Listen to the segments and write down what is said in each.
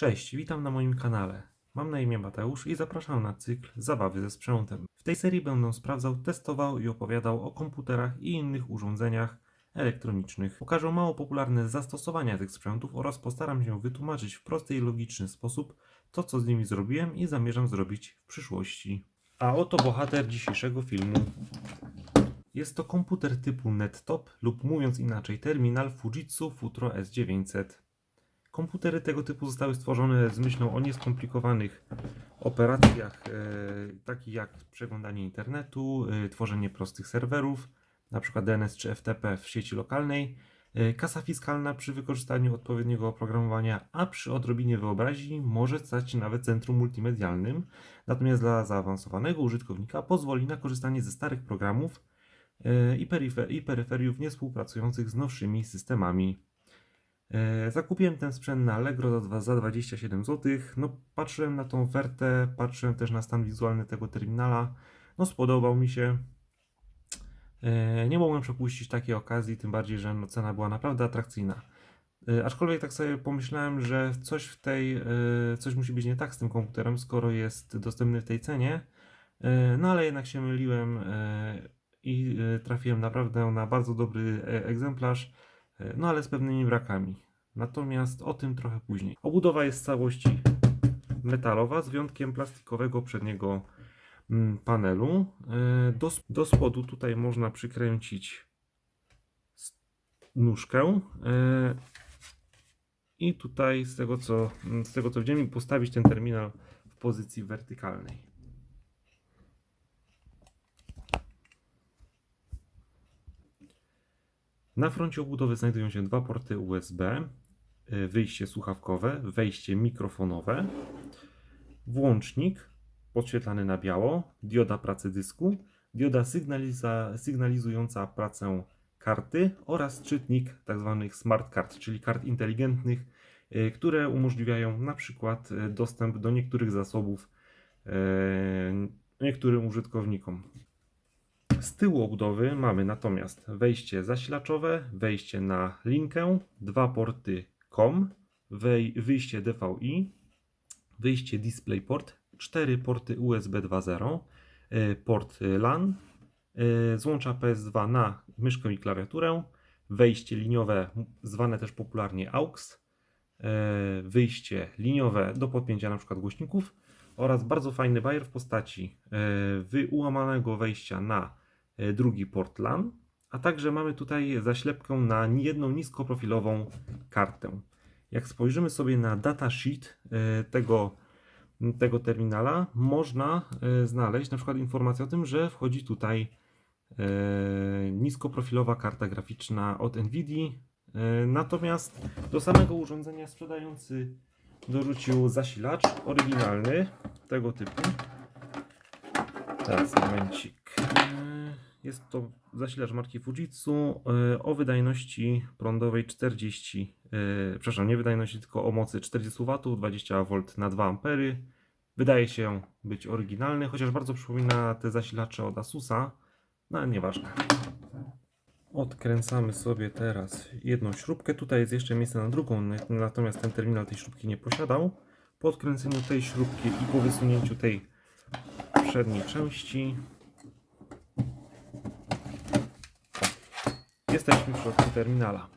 Cześć, witam na moim kanale. Mam na imię Mateusz i zapraszam na cykl Zabawy ze sprzętem. W tej serii będę sprawdzał, testował i opowiadał o komputerach i innych urządzeniach elektronicznych. Pokażę mało popularne zastosowania tych sprzętów oraz postaram się wytłumaczyć w prosty i logiczny sposób to, co z nimi zrobiłem i zamierzam zrobić w przyszłości. A oto bohater dzisiejszego filmu. Jest to komputer typu nettop lub mówiąc inaczej terminal Fujitsu Futuro S900. Komputery tego typu zostały stworzone z myślą o nieskomplikowanych operacjach, e, takich jak przeglądanie internetu, e, tworzenie prostych serwerów, np. DNS czy FTP w sieci lokalnej, e, kasa fiskalna przy wykorzystaniu odpowiedniego oprogramowania, a przy odrobinie wyobraźni może stać się nawet centrum multimedialnym, natomiast dla zaawansowanego użytkownika pozwoli na korzystanie ze starych programów i, peryfe- i peryferiów z nowszymi systemami. E, Zakupiłem ten sprzęt na Allegro za dwa- za 27 zł. No, patrzyłem na tą ofertę, patrzyłem też na stan wizualny tego terminala. No, spodobał mi się. E, Nie mogłem przepuścić takiej okazji, tym bardziej, że no, cena była naprawdę atrakcyjna. E, Aczkolwiek tak sobie pomyślałem, że coś w tej, coś musi być nie tak z tym komputerem, skoro jest dostępny w tej cenie. No ale jednak się myliłem i trafiłem naprawdę na bardzo dobry egzemplarz. E, No ale z pewnymi brakami. Natomiast o tym trochę później. Obudowa jest w całości metalowa z wyjątkiem plastikowego przedniego mm, panelu. E, Do, do spodu tutaj można przykręcić nóżkę. e, I tutaj z tego co, z tego co widziałem postawić ten terminal w pozycji wertykalnej. Na froncie obudowy znajdują się dwa porty USB, y, wyjście słuchawkowe, wejście mikrofonowe, włącznik podświetlany na biało, dioda pracy dysku, dioda sygnaliza, sygnalizująca pracę karty oraz czytnik tzw. smart card, czyli kart inteligentnych, y, które umożliwiają na przykład y, dostęp do niektórych zasobów niektórym użytkownikom. Z tyłu obudowy mamy natomiast wejście zasilaczowe, wejście na linkę, dwa porty COM, wyjście DVI, wyjście DisplayPort, cztery porty USB 2.0, y, port y, LAN, y, złącza PS2 na myszkę i klawiaturę, wejście liniowe, zwane też popularnie AUX, wyjście liniowe do podpięcia np. głośników oraz bardzo fajny bajer w postaci wyłamanego wejścia na e, drugi port LAN, a także mamy tutaj zaślepkę na jedną niskoprofilową kartę. Jak spojrzymy sobie na datasheet e, tego, tego terminala, można e, znaleźć na przykład informację o tym, że wchodzi tutaj e, niskoprofilowa karta graficzna od Nvidia. E, Natomiast do samego urządzenia sprzedający dorzucił zasilacz oryginalny tego typu. Teraz momencik. Jest to zasilacz marki Fujitsu e, o wydajności prądowej 40, e, przepraszam, nie wydajności, tylko o mocy 40 W, 20 V na 2 A. Wydaje się być oryginalny, chociaż bardzo przypomina te zasilacze od Asusa, no ale nieważne. Odkręcamy sobie teraz jedną śrubkę. Tutaj jest jeszcze miejsce na drugą, natomiast ten terminal tej śrubki nie posiadał. Po odkręceniu tej śrubki i po wysunięciu tej przedniej części jesteśmy w środku terminala.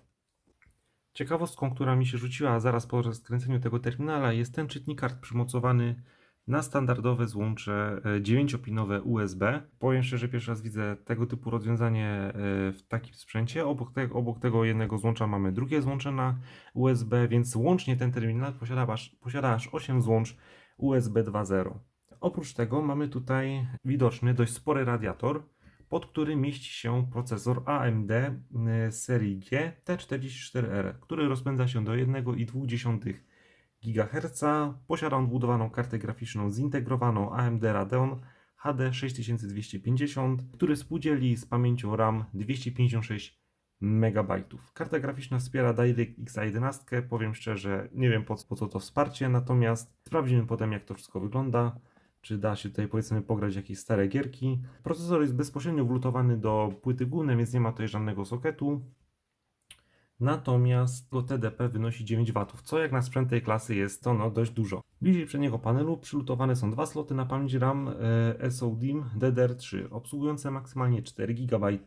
Ciekawostką, która mi się rzuciła zaraz po rozkręceniu tego terminala jest ten czytnik kart przymocowany na standardowe złącze 9-pinowe USB. Powiem szczerze, pierwszy raz widzę tego typu rozwiązanie e, w takim sprzęcie. Obok tego, obok tego jednego złącza mamy drugie złącze na USB, więc łącznie ten terminal posiada aż, posiada aż 8 złącz USB 2.0. Oprócz tego mamy tutaj widoczny dość spory radiator, pod którym mieści się procesor AMD y, serii G T44R, który rozpędza się do 1,2 GHz. Posiada on wbudowaną kartę graficzną zintegrowaną AMD Radeon HD 6250, który współdzieli z pamięcią RAM 256 MB. Karta graficzna wspiera DirectX 11. Powiem szczerze, nie wiem po, co- po co to wsparcie, natomiast sprawdzimy potem jak to wszystko wygląda czy da się tutaj powiedzmy pograć jakieś stare gierki. Procesor jest bezpośrednio wlutowany do płyty głównej, więc nie ma tutaj żadnego sokietu. natomiast to TDP wynosi 9 W, co jak na sprzęt tej klasy jest to no dość dużo. Bliżej przedniego panelu przylutowane są dwa sloty na pamięć RAM e, SODIMM DDR3, obsługujące maksymalnie 4 GB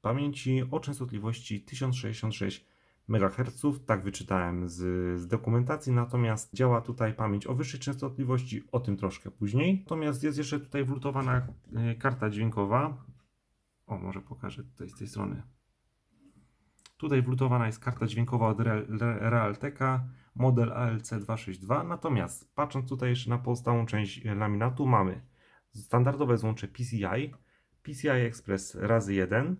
pamięci o częstotliwości 1066 MHz, tak wyczytałem z, z dokumentacji, natomiast działa tutaj pamięć o wyższej częstotliwości, o tym troszkę później. Natomiast jest jeszcze tutaj wlutowana e, karta dźwiękowa. O, może pokażę tutaj z tej strony. Tutaj wlutowana jest karta dźwiękowa od Re- Re- Realteka, model ALC262. Natomiast patrząc tutaj jeszcze na pozostałą część laminatu, mamy standardowe złącze PCI, PCI Express razy 1,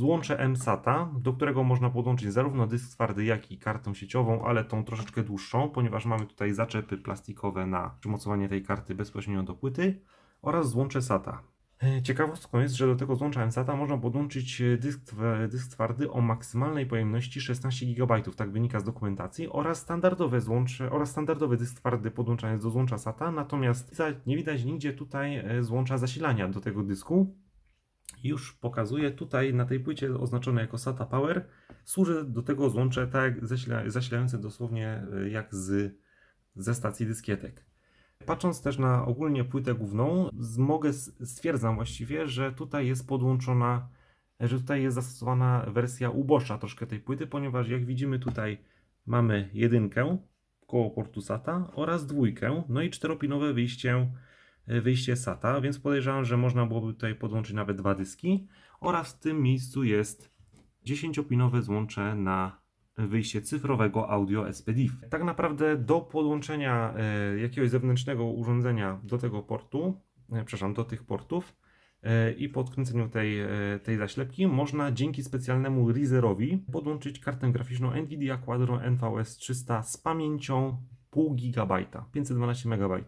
złącze mSATA, do którego można podłączyć zarówno dysk twardy, jak i kartę sieciową, ale tą troszeczkę dłuższą, ponieważ mamy tutaj zaczepy plastikowe na przymocowanie tej karty bezpośrednio do płyty oraz złącze SATA. E, Ciekawostką jest, że do tego złącza mSATA można podłączyć e, dysk, tw- dysk twardy o maksymalnej pojemności 16 GB, tak wynika z dokumentacji, oraz standardowe złącze, oraz standardowy dysk twardy podłączany do złącza SATA, natomiast nie widać nigdzie tutaj e, złącza zasilania do tego dysku. Już pokazuję tutaj na tej płycie oznaczone jako SATA Power. Służy do tego złącze tak zasilające dosłownie e, jak z, ze stacji dyskietek. Patrząc też na ogólnie płytę główną, mogę stwierdzam właściwie, że tutaj jest podłączona, że tutaj jest zastosowana wersja uboższa troszkę tej płyty, ponieważ jak widzimy tutaj mamy jedynkę koło portu SATA oraz dwójkę, no i czteropinowe wyjście, wyjście SATA, więc podejrzewam, że można byłoby tutaj podłączyć nawet dwa dyski oraz w tym miejscu jest 10-pinowe złącze na wyjście cyfrowego audio SPDIF. Tak naprawdę do podłączenia e, jakiegoś zewnętrznego urządzenia do tego portu, e, przepraszam, do tych portów e, i po odkręceniu tej, e, tej zaślepki można dzięki specjalnemu riserowi podłączyć kartę graficzną Nvidia Quadro NVS 300 z pamięcią pół gigabajta, 512 MB.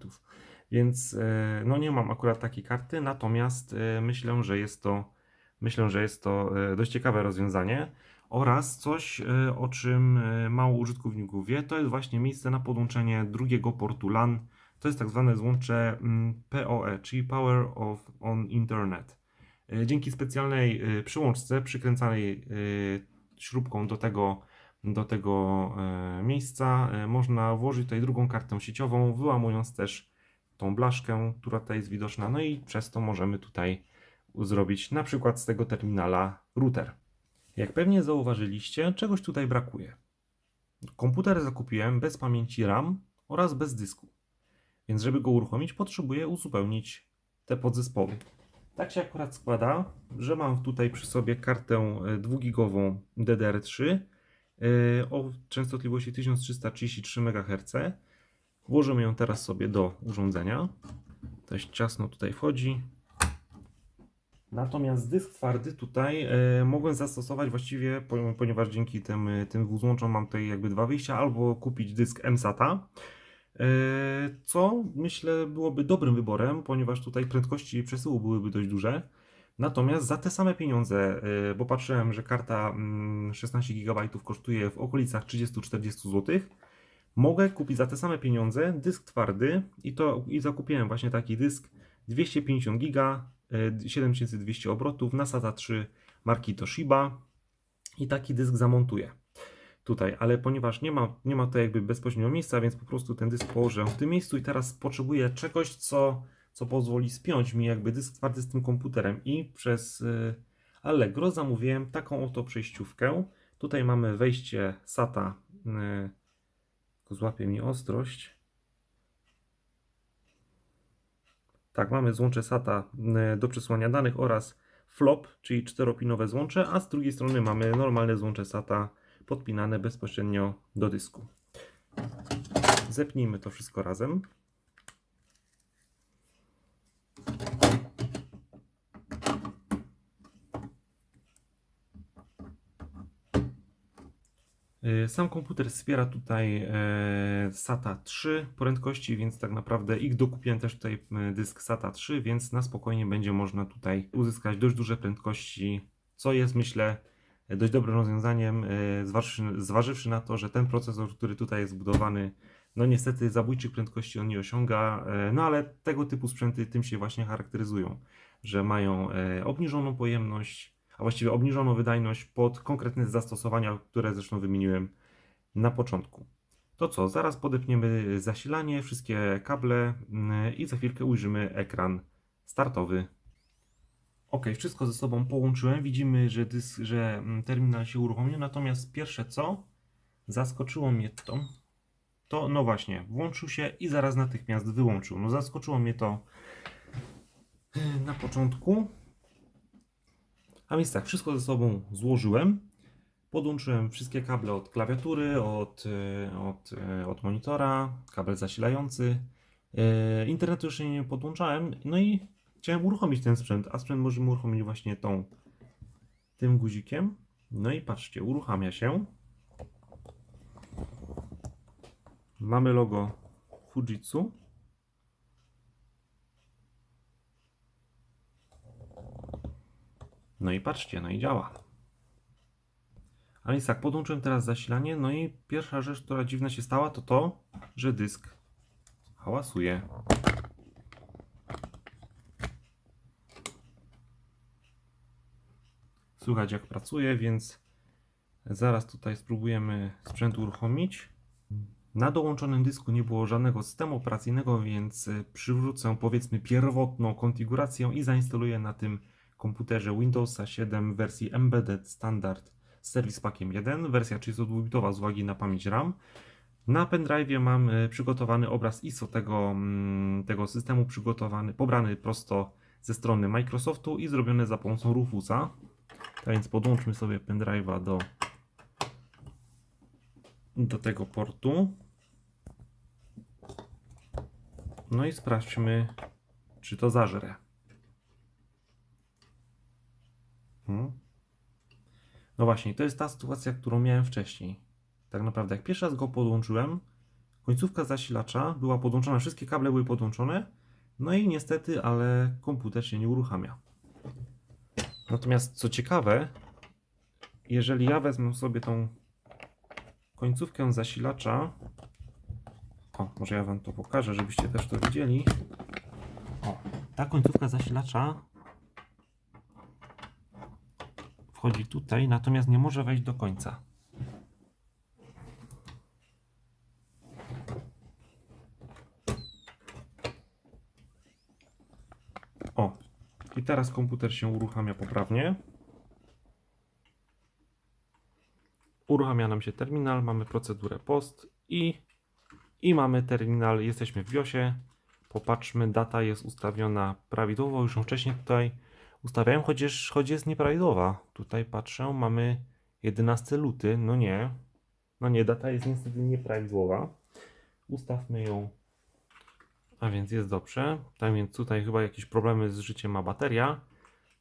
Więc e, no nie mam akurat takiej karty, natomiast e, myślę, że jest to myślę, że jest to e, dość ciekawe rozwiązanie. Oraz coś, o czym mało użytkowników wie, to jest właśnie miejsce na podłączenie drugiego portu LAN. To jest tak zwane złącze mm, PoE, czyli Power of on Internet. Dzięki specjalnej przyłączce przykręcanej śrubką do tego, do tego miejsca można włożyć tutaj drugą kartę sieciową, wyłamując też tą blaszkę, która tutaj jest widoczna, no i przez to możemy tutaj zrobić na przykład z tego terminala router. Jak pewnie zauważyliście, czegoś tutaj brakuje. Komputer zakupiłem bez pamięci RAM oraz bez dysku. Więc żeby go uruchomić, potrzebuję uzupełnić te podzespoły. Tak się akurat składa, że mam tutaj przy sobie kartę 2-gigową DDR3 yy, o częstotliwości 1333 MHz. Włożymy ją teraz sobie do urządzenia. Dość ciasno tutaj wchodzi. Natomiast dysk twardy tutaj e, mogłem zastosować właściwie, po- ponieważ dzięki tym, e, tym złączom mam tutaj jakby dwa wyjścia, albo kupić dysk MSATA, e, co myślę byłoby dobrym wyborem, ponieważ tutaj prędkości przesyłu byłyby dość duże. Natomiast za te same pieniądze, e, bo patrzyłem, że karta mm, 16 GB kosztuje w okolicach 30-40 zł, mogę kupić za te same pieniądze dysk twardy i to i zakupiłem właśnie taki dysk 250 giga, e, 7200 obrotów na SATA 3 marki Toshiba i taki dysk zamontuję tutaj, ale ponieważ nie ma, nie ma to jakby bezpośrednio miejsca, więc po prostu ten dysk położę w tym miejscu i teraz potrzebuję czegoś, co, co pozwoli spiąć mi jakby dysk twardy z tym komputerem i przez y, Allegro zamówiłem taką oto przejściówkę. Tutaj mamy wejście SATA, y, złapie mi ostrość. Tak, mamy złącze SATA y, do przesłania danych oraz flop, czyli czteropinowe złącze, a z drugiej strony mamy normalne złącze SATA podpinane bezpośrednio do dysku. Zepnijmy to wszystko razem. Sam komputer wspiera tutaj e, SATA 3 prędkości, więc tak naprawdę ich dokupiłem też tutaj dysk SATA 3, więc na spokojnie będzie można tutaj uzyskać dość duże prędkości, co jest myślę dość dobrym rozwiązaniem, e, zważywszy, zważywszy na to, że ten procesor, który tutaj jest zbudowany, no niestety zabójczych prędkości on nie osiąga, e, no ale tego typu sprzęty tym się właśnie charakteryzują, że mają obniżoną pojemność, a właściwie obniżono wydajność pod konkretne zastosowania, które zresztą wymieniłem na początku. To co, zaraz podepniemy zasilanie, wszystkie kable mm, i za chwilkę ujrzymy ekran startowy. Ok, wszystko ze sobą połączyłem. Widzimy, że, dysk, że mm, terminal się uruchomił. Natomiast pierwsze co zaskoczyło mnie to, to no właśnie, włączył się i zaraz natychmiast wyłączył. No zaskoczyło mnie to yy, na początku. A więc tak, wszystko ze sobą złożyłem. Podłączyłem wszystkie kable od klawiatury, od, yy, od, yy, od monitora, kabel zasilający. Yy, Internetu jeszcze nie podłączałem. No i chciałem uruchomić ten sprzęt, a sprzęt możemy uruchomić właśnie tą, tym guzikiem. No i patrzcie, uruchamia się. Mamy logo Fujitsu. No i patrzcie, no i działa. A więc tak, podłączyłem teraz zasilanie, no i pierwsza rzecz, która dziwna się stała, to to, że dysk hałasuje. Słychać jak pracuje, więc zaraz tutaj spróbujemy sprzęt uruchomić. Na dołączonym dysku nie było żadnego systemu operacyjnego, więc przywrócę powiedzmy pierwotną konfigurację i zainstaluję na tym komputerze Windowsa 7 w wersji Embedded Standard z Service Packiem 1, wersja 32-bitowa z uwagi na pamięć RAM. Na pendrive mam y, przygotowany obraz ISO tego, mm, tego systemu, przygotowany, pobrany prosto ze strony Microsoftu i zrobiony za pomocą Rufusa. Tak więc podłączmy sobie pendrive'a do, do tego portu. No i sprawdźmy, czy to zażre. Hmm. No właśnie, to jest ta sytuacja, którą miałem wcześniej. Tak naprawdę, jak pierwszy raz go podłączyłem, końcówka zasilacza była podłączona, wszystkie kable były podłączone, no i niestety, ale komputer się nie uruchamia. Natomiast co ciekawe, jeżeli ja wezmę sobie tą końcówkę zasilacza, o, może ja Wam to pokażę, żebyście też to widzieli. O, ta końcówka zasilacza wchodzi tutaj, natomiast nie może wejść do końca. O, i teraz komputer się uruchamia poprawnie. Uruchamia nam się terminal, mamy procedurę post i, i mamy terminal, jesteśmy w BIOSie. Popatrzmy, data jest ustawiona prawidłowo, już ją wcześniej tutaj ustawiałem, chociaż choć jest nieprawidłowa. Tutaj patrzę, mamy 11 luty, no nie. No nie, data jest niestety nieprawidłowa. Ustawmy ją a więc jest dobrze. Tak więc tutaj chyba jakieś problemy z życiem ma bateria.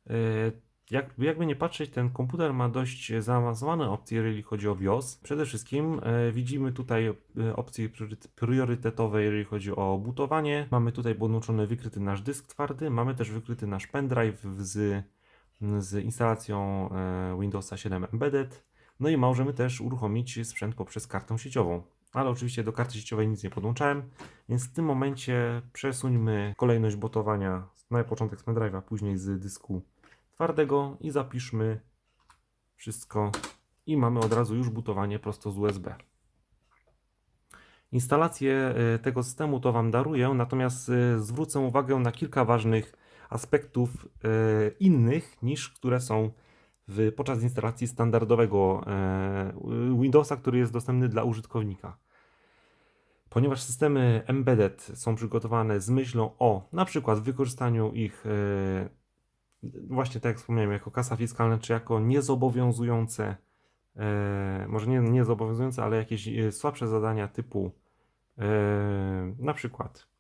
Yy, Jak, jakby nie patrzeć, ten komputer ma dość zaawansowane opcje, jeżeli chodzi o BIOS. Przede wszystkim e, widzimy tutaj e, opcje prioryt- priorytetowe, jeżeli chodzi o bootowanie. Mamy tutaj podłączony wykryty nasz dysk twardy, mamy też wykryty nasz pendrive z, z instalacją e, Windowsa 7 Embedded. No i możemy też uruchomić sprzęt poprzez kartę sieciową. Ale oczywiście do karty sieciowej nic nie podłączałem, więc w tym momencie przesuńmy kolejność botowania na początek z pendrive'a, później z dysku twardego i zapiszmy wszystko i mamy od razu już butowanie prosto z USB. Instalację e, tego systemu to Wam daruję, natomiast e, zwrócę uwagę na kilka ważnych aspektów e, innych niż które są w, podczas instalacji standardowego Windowsa, który jest dostępny dla użytkownika. Ponieważ systemy embedded są przygotowane z myślą o na przykład wykorzystaniu ich właśnie tak jak wspomniałem, jako kasa fiskalna, czy jako niezobowiązujące, e, może nie niezobowiązujące, ale jakieś e, słabsze zadania typu e, na przykład,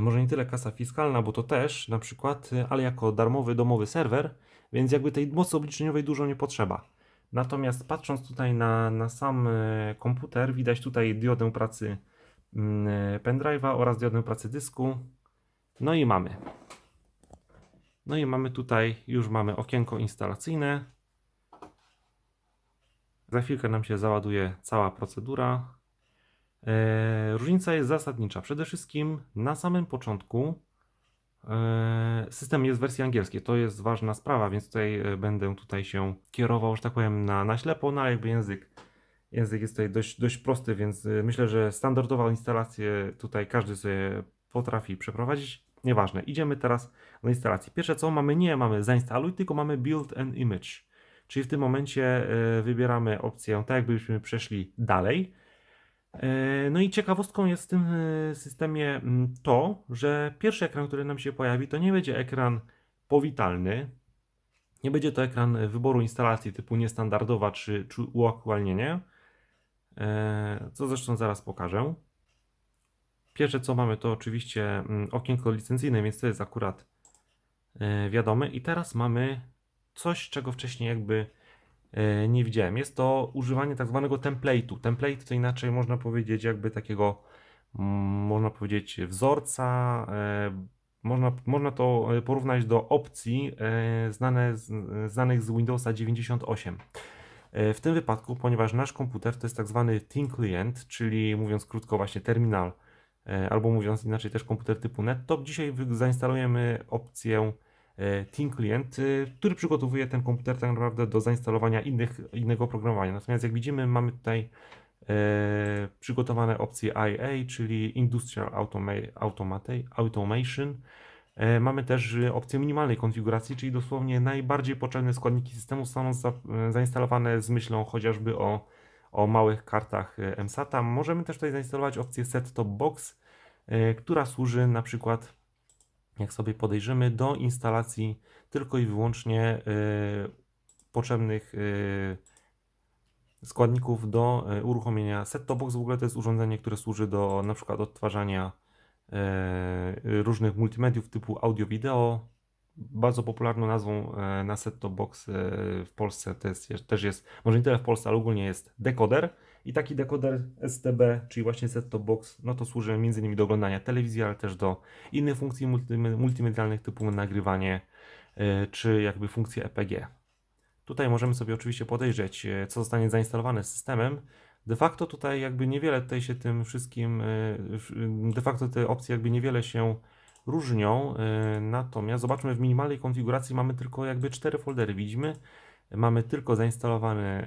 może nie tyle kasa fiskalna, bo to też na przykład, ale jako darmowy domowy serwer, więc jakby tej mocy obliczeniowej dużo nie potrzeba. Natomiast patrząc tutaj na, na sam komputer, widać tutaj diodę pracy mm, pendrive'a oraz diodę pracy dysku. No i mamy. No i mamy tutaj, już mamy okienko instalacyjne. Za chwilkę nam się załaduje cała procedura. Eee, różnica jest zasadnicza. Przede wszystkim na samym początku E, System jest w wersji angielskiej, to jest ważna sprawa, więc tutaj e, będę tutaj się kierował, że tak powiem, na, na ślepo, no jakby język, język jest tutaj dość, dość prosty, więc e, myślę, że standardową instalację tutaj każdy sobie potrafi przeprowadzić. Nieważne, idziemy teraz do instalacji. Pierwsze co mamy, nie mamy zainstaluj, tylko mamy build an image. Czyli w tym momencie e, wybieramy opcję, tak jakbyśmy przeszli dalej. E, No i ciekawostką jest w tym e, systemie to, że pierwszy ekran, który nam się pojawi, to nie będzie ekran powitalny. Nie będzie to ekran wyboru instalacji typu niestandardowa czy, czy uaktualnienie. Co zresztą zaraz pokażę. Pierwsze co mamy to oczywiście mm, okienko licencyjne, więc to jest akurat e, wiadome. I teraz mamy coś, czego wcześniej jakby e, nie widziałem. Jest to używanie tak zwanego template'u. Template to inaczej można powiedzieć jakby takiego, mm, można powiedzieć wzorca, e, można, można to porównać do opcji znane, znanych z Windowsa 98. E, W tym wypadku, ponieważ nasz komputer to jest tak zwany Thin Client, czyli mówiąc krótko właśnie terminal, albo mówiąc inaczej też komputer typu NetTop, dzisiaj zainstalujemy opcję e, Thin Client, e, który przygotowuje ten komputer tak naprawdę do zainstalowania innych, innego oprogramowania. Natomiast jak widzimy mamy tutaj e, przygotowane opcje IA, czyli Industrial Automa- Automation. E, Mamy też e, opcję minimalnej konfiguracji, czyli dosłownie najbardziej potrzebne składniki systemu są za, e, zainstalowane z myślą chociażby o, o małych kartach e, MSATA. Możemy też tutaj zainstalować opcję Set Top Box, e, która służy na przykład, jak sobie podejrzymy, do instalacji tylko i wyłącznie e, potrzebnych e, składników do e, uruchomienia. Set Top Box w ogóle to jest urządzenie, które służy do na przykład odtwarzania e, różnych multimediów typu audio-wideo. Bardzo popularną nazwą e, na set-top box e, w Polsce to jest, też jest, może nie tyle w Polsce, ale ogólnie jest dekoder. I taki dekoder STB, czyli właśnie set-top box, no to służy m.in. do oglądania telewizji, ale też do innych funkcji multime- multimedialnych typu nagrywanie e, czy jakby funkcje EPG. Tutaj możemy sobie oczywiście podejrzeć, e, co zostanie zainstalowane systemem. De facto tutaj jakby niewiele tutaj się tym wszystkim, e, de facto te opcje jakby niewiele się różnią, natomiast zobaczmy w minimalnej konfiguracji mamy tylko jakby cztery foldery, widzimy, mamy tylko zainstalowany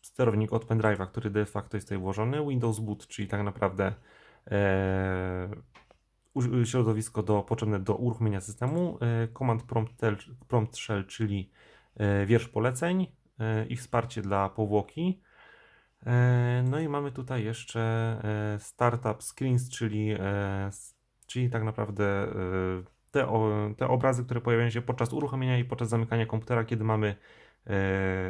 sterownik od pendrive'a, który de facto jest tutaj włożony, Windows Boot, czyli tak naprawdę e, środowisko do, potrzebne do uruchomienia systemu, e, Command Prompt, tel, prompt Shell, czyli e, wiersz poleceń e, i wsparcie dla powłoki. E, No i mamy tutaj jeszcze e, Startup Screens, czyli, e, czyli tak naprawdę e, te, o- te obrazy, które pojawiają się podczas uruchomienia i podczas zamykania komputera, kiedy mamy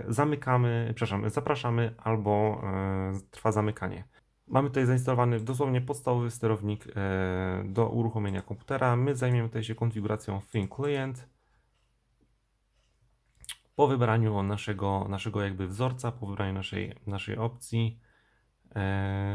zamykamy, przepraszam, zapraszamy albo e, trwa zamykanie. Mamy tutaj zainstalowany dosłownie podstawowy sterownik e, do uruchomienia komputera. My zajmiemy tutaj się konfiguracją Thin Client. Po wybraniu naszego, naszego jakby wzorca, po wybraniu naszej, naszej opcji, e,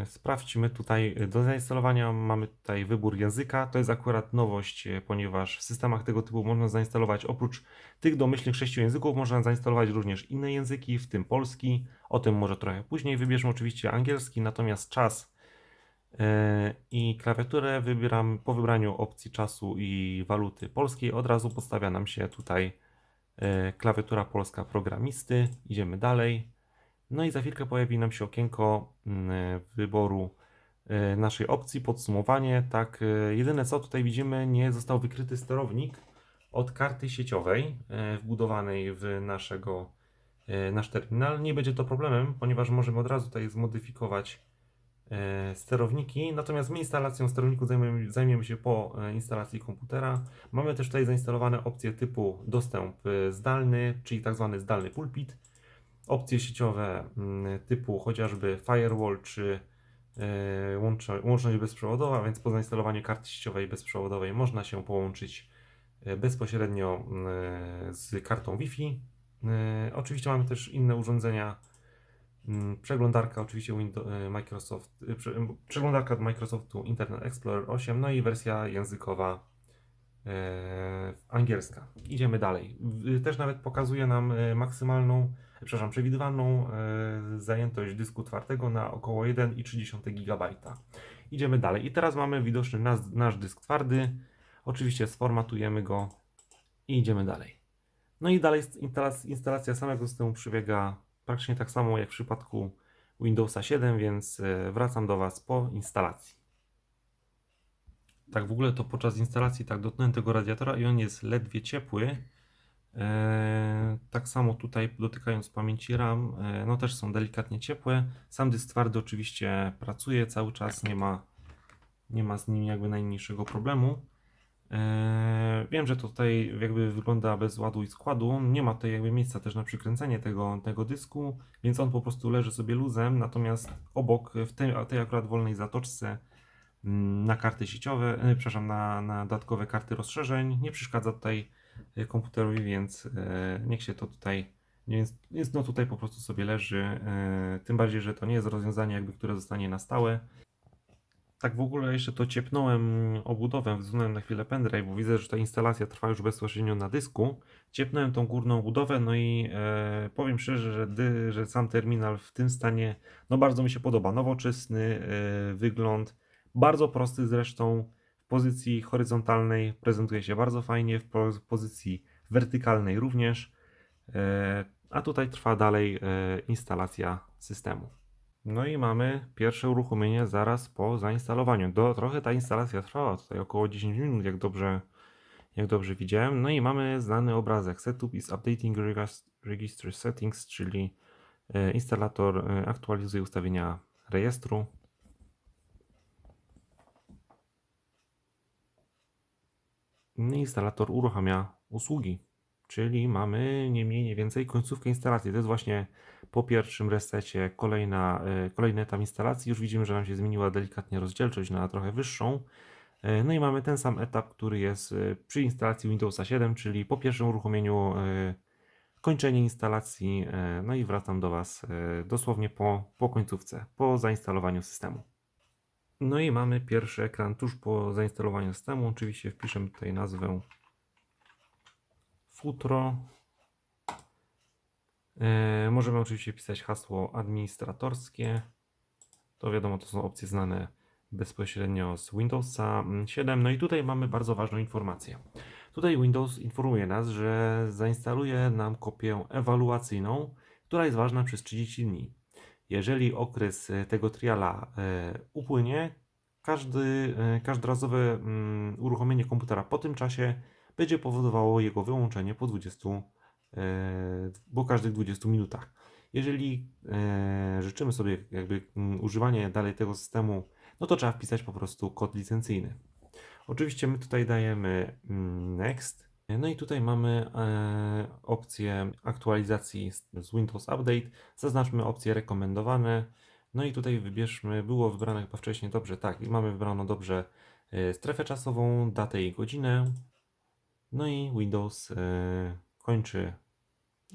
sprawdźmy tutaj do zainstalowania mamy tutaj wybór języka. To jest akurat nowość, e, ponieważ w systemach tego typu można zainstalować oprócz tych domyślnych sześciu języków, można zainstalować również inne języki, w tym polski. O tym może trochę później. Wybierzmy oczywiście angielski, natomiast czas e, i klawiaturę wybieram po wybraniu opcji czasu i waluty polskiej. Od razu podstawia nam się tutaj e, klawiatura polska programisty. Idziemy dalej. No i za chwilkę pojawi nam się okienko mm, wyboru e, naszej opcji, podsumowanie. Tak, e, jedyne co tutaj widzimy, nie został wykryty sterownik od karty sieciowej e, wbudowanej w naszego, nasz terminal. Nie będzie to problemem, ponieważ możemy od razu tutaj zmodyfikować sterowniki. Natomiast my instalacją sterowników zajmiemy, zajmiemy się po instalacji komputera. Mamy też tutaj zainstalowane opcje typu dostęp zdalny, czyli tak zwany zdalny pulpit. Opcje sieciowe mm, typu chociażby firewall czy e, łączność bezprzewodowa, więc po zainstalowaniu karty sieciowej bezprzewodowej można się połączyć e, bezpośrednio mm, z kartą Wi-Fi. E, Oczywiście mamy też inne urządzenia. Mm, Przeglądarka oczywiście Microsoft, e, prze- przeglądarka od Microsoftu Internet Explorer 8, no i wersja językowa e, angielska. Idziemy dalej. Też nawet pokazuje nam e, maksymalną, przepraszam, przewidywaną e, zajętość dysku twardego na około 1,3 GB. Idziemy dalej. I teraz mamy widoczny nas, nasz dysk twardy Oczywiście sformatujemy go i idziemy dalej. No i dalej instalac- instalacja samego systemu przebiega praktycznie tak samo jak w przypadku Windowsa 7, więc e, wracam do Was po instalacji. Tak w ogóle to podczas instalacji tak dotknąłem tego radiatora i on jest ledwie ciepły. Eee, tak samo tutaj dotykając pamięci RAM, e, no też są delikatnie ciepłe. Sam dysk twardy oczywiście pracuje cały czas, nie ma, nie ma z nim jakby najmniejszego problemu. Eee, wiem, że to tutaj jakby wygląda bez ładu i składu. Nie ma tutaj jakby miejsca też na przykręcenie tego, tego dysku, więc on po prostu leży sobie luzem. Natomiast obok, w tej, tej akurat wolnej zatoczce, mm, na karty sieciowe, e, przepraszam, na, na dodatkowe karty rozszerzeń, nie przeszkadza tutaj e, komputerowi, więc e, niech się to tutaj, więc, więc no tutaj po prostu sobie leży. E, tym bardziej, że to nie jest rozwiązanie jakby, które zostanie na stałe. Tak w ogóle jeszcze to ciepnąłem obudowę, wsunąłem na chwilę pendrive, bo widzę, że ta instalacja trwa już bezpośrednio na dysku. Ciepnąłem tą górną budowę, no i e, powiem szczerze, że, dy, że sam terminal w tym stanie, no bardzo mi się podoba. Nowoczesny e, wygląd, bardzo prosty zresztą, w pozycji horyzontalnej prezentuje się bardzo fajnie, w po- w pozycji wertykalnej również. E, a tutaj trwa dalej e, instalacja systemu. No i mamy pierwsze uruchomienie zaraz po zainstalowaniu. Do, trochę ta instalacja trwała tutaj około 10 minut, jak dobrze, jak dobrze widziałem. No i mamy znany obrazek. Setup is updating regis- register settings, czyli e, instalator aktualizuje ustawienia rejestru. No i Instalator uruchamia usługi, czyli mamy nie mniej, nie więcej końcówkę instalacji. To jest właśnie po pierwszym resecie kolejna, e, kolejny etap instalacji. Już widzimy, że nam się zmieniła delikatnie rozdzielczość na trochę wyższą. E, No i mamy ten sam etap, który jest e, przy instalacji Windowsa 7, czyli po pierwszym uruchomieniu kończenie instalacji. No i wracam do Was dosłownie po, po końcówce, po zainstalowaniu systemu. No i mamy pierwszy ekran tuż po zainstalowaniu systemu. Oczywiście wpiszemy tutaj nazwę Futro. E, możemy oczywiście pisać hasło administratorskie. To wiadomo, to są opcje znane bezpośrednio z Windowsa 7. No i tutaj mamy bardzo ważną informację. Tutaj Windows informuje nas, że zainstaluje nam kopię ewaluacyjną, która jest ważna przez 30 dni. Jeżeli okres e, tego triala e, upłynie, każdy, e, każdorazowe mm, uruchomienie komputera po tym czasie będzie powodowało jego wyłączenie po 20, e, po każdych 20 minutach. Jeżeli życzymy sobie jakby mm, używanie dalej tego systemu, no to trzeba wpisać po prostu kod licencyjny. Oczywiście my tutaj dajemy mm, next. No i tutaj mamy e, opcję aktualizacji z, Windows Update. Zaznaczmy opcje rekomendowane. No i tutaj wybierzmy, było wybrane chyba wcześniej dobrze, tak, i mamy wybraną dobrze e, strefę czasową, datę i godzinę. No i Windows e, kończy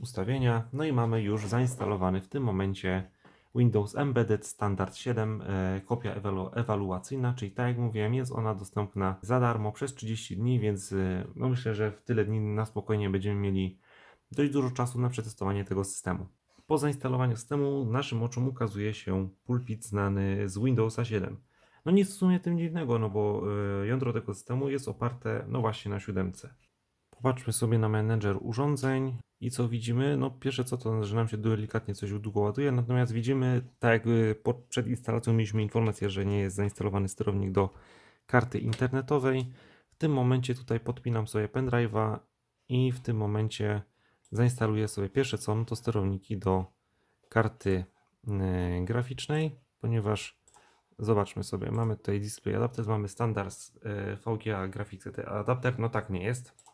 ustawienia. No i mamy już zainstalowany w tym momencie Windows Embedded Standard 7, e, kopia ewalu ewaluacyjna, czyli tak jak mówiłem, jest ona dostępna za darmo przez 30 dni, więc e, no myślę, że w tyle dni na spokojnie będziemy mieli dość dużo czasu na przetestowanie tego systemu. Po zainstalowaniu systemu naszym oczom ukazuje się pulpit znany z Windowsa 7. No nic w sumie tym dziwnego, no bo e, jądro tego systemu jest oparte no właśnie na siódemce. Popatrzmy sobie na menedżer urządzeń i co widzimy? No pierwsze co to, że nam się delikatnie coś długo ładuje, natomiast widzimy, tak jakby przed instalacją mieliśmy informację, że nie jest zainstalowany sterownik do karty internetowej. W tym momencie tutaj podpinam sobie pendrive'a i w tym momencie zainstaluję sobie pierwsze co, no to sterowniki do karty yy, graficznej, ponieważ zobaczmy sobie, mamy tutaj display adapter, mamy standard yy, VGA Graphics adapter, no tak nie jest.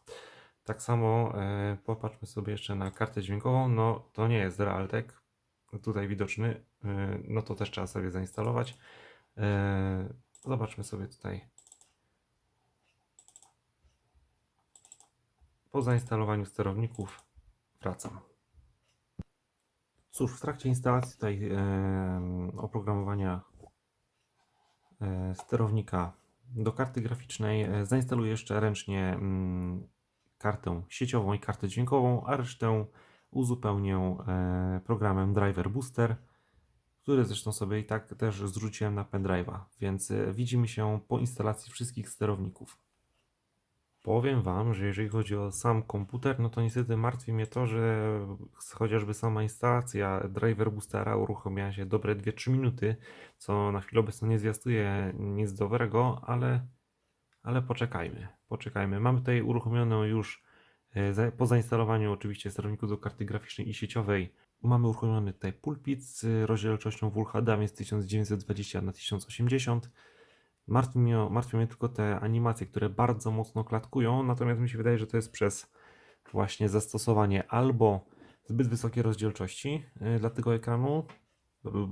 Tak samo e, popatrzmy sobie jeszcze na kartę dźwiękową. No to nie jest Realtek. Tutaj widoczny. E, no to też trzeba sobie zainstalować. E, zobaczmy sobie tutaj. Po zainstalowaniu sterowników wracam. Cóż, w trakcie instalacji tutaj oprogramowania sterownika do karty graficznej zainstaluję jeszcze ręcznie mm, kartę sieciową i kartę dźwiękową, a resztę uzupełnię e, programem Driver Booster, który zresztą sobie i tak też zrzuciłem na pendrive'a, więc e, widzimy się po instalacji wszystkich sterowników. Powiem Wam, że jeżeli chodzi o sam komputer, no to niestety martwi mnie to, że chociażby sama instalacja driver boostera uruchomiła się dobre 2-3 minuty, co na chwilę obecną nie zwiastuje nic dobrego, ale, ale poczekajmy, poczekajmy. Mamy tutaj uruchomioną już e, po zainstalowaniu oczywiście sterowniku do karty graficznej i sieciowej mamy uruchomiony tutaj pulpit z rozdzielczością Full HD, więc 1920 na 1080 Martwi mnie, martwią mnie tylko te animacje, które bardzo mocno klatkują, natomiast mi się wydaje, że to jest przez właśnie zastosowanie albo zbyt wysokiej rozdzielczości y, dla tego ekranu,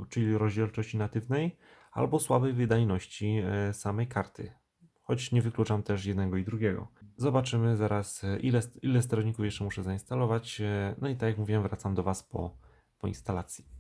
czyli rozdzielczości natywnej, albo słabej wydajności samej karty. Choć nie wykluczam też jednego i drugiego. Zobaczymy zaraz, y, ile, ile sterowników jeszcze muszę zainstalować. y, No i tak jak mówiłem, wracam do Was po, po instalacji.